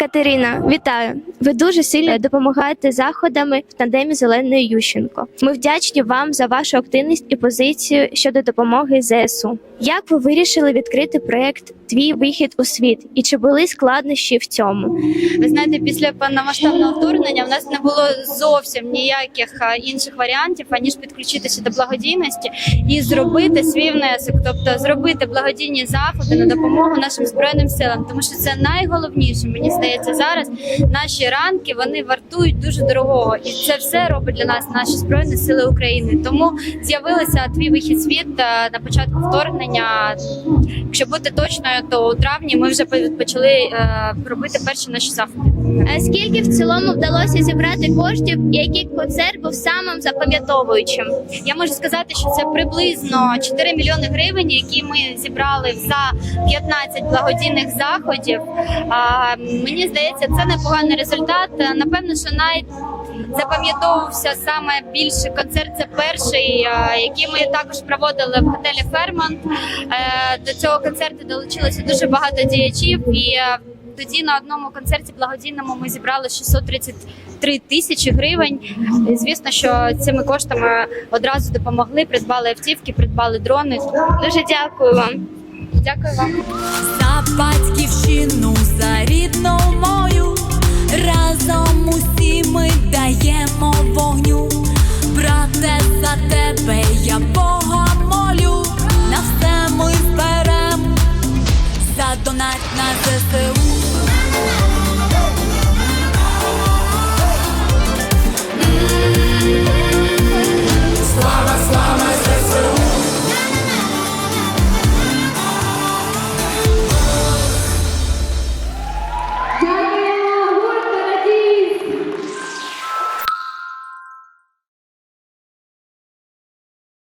Катерина, вітаю! Ви дуже сильно допомагаєте заходами в тандемі Зеленої Ющенко. Ми вдячні вам за вашу активність і позицію щодо допомоги ЗСУ. Як ви вирішили відкрити проект Твій вихід у світ? І чи були складнощі в цьому? Ви знаєте, після повномасштабного вторгнення в нас не було зовсім ніяких інших варіантів, аніж підключитися до благодійності і зробити свій внесок, тобто зробити благодійні заходи на допомогу нашим збройним силам, тому що це найголовніше. Мені здається, зараз наші ранки вони вартують дуже дорогого, і це все робить для нас наші збройні сили України. Тому з'явилися твій вихід світ на початку вторгнення. Якщо бути точною, то у травні ми вже почали е, робити перші наші заходи. А скільки в цілому вдалося зібрати коштів, який концерт був самим запам'ятовуючим? Я можу сказати, що це приблизно 4 мільйони гривень, які ми зібрали за 15 благодійних заходів. А, мені здається, це непоганий результат. Напевно, що навіть запам'ятовувався саме більше концерт. Це перший, який ми також проводили в готелі Фермонт. Е, До цього концерту долучилося дуже багато діячів і. Тоді на одному концерті благодійному ми зібрали 633 тисячі гривень. І, звісно, що цими коштами одразу допомогли, придбали автівки, придбали дрони. Дуже дякую вам. Дякую вам за батьківщину, за рідну мою. Разом усі ми даємо вогню. Брате, за тебе я Бога молю.